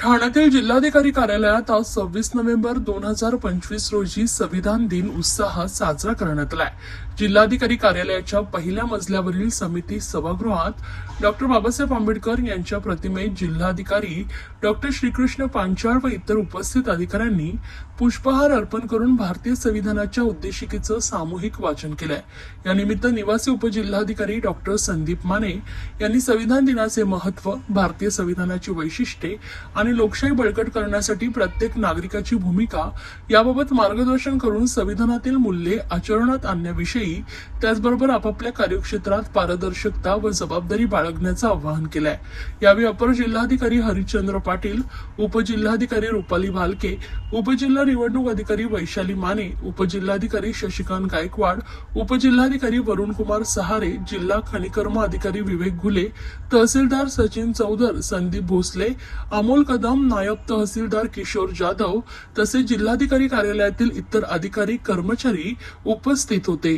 ठाण्यातील जिल्हाधिकारी कार्यालयात आज सव्वीस नोव्हेंबर दोन हजार पंचवीस रोजी संविधान दिन उत्साहात साजरा करण्यात आलाय. जिल्हाधिकारी कार्यालयाच्या पहिल्या मजल्यावरील समिती सभागृहात डॉक्टर बाबासाहेब आंबेडकर यांच्या प्रतिमेत जिल्हाधिकारी डॉक्टर श्रीकृष्ण पांचाळ व इतर उपस्थित अधिकाऱ्यांनी पुष्पहार अर्पण करून भारतीय संविधानाच्या उद्देशिकेचं सामूहिक वाचन केलंय. यानिमित्त निवासी उपजिल्हाधिकारी डॉक्टर संदीप माने यांनी संविधान दिनाचे महत्त्व भारतीय संविधानाची वैशिष्ट्ये आणि आणि लोकशाही बळकट करण्यासाठी प्रत्येक नागरिकाची भूमिका याबाबत मार्गदर्शन करून संविधानातील मूल्ये आचरणात आणण्याविषयी त्याचबरोबर आपापल्या कार्यक्षेत्रात पारदर्शकता व जबाबदारी बाळगण्याचं आवाहन केलंय. यावेळी अपर जिल्हाधिकारी हरिश्चंद्र पाटील उपजिल्हाधिकारी रुपाली भालके उपजिल्हा निवडणूक अधिकारी वैशाली माने उपजिल्हाधिकारी शशिकांत गायकवाड उपजिल्हाधिकारी वरुण कुमार सहारे जिल्हा खनिकर्म अधिकारी विवेक घुले तहसीलदार सचिन चौधर संदीप भोसले अमोल कदम नायब तहसीलदार किशोर जाधव तसेच जिल्हाधिकारी कार्यालयातील इतर अधिकारी कर्मचारी उपस्थित होते.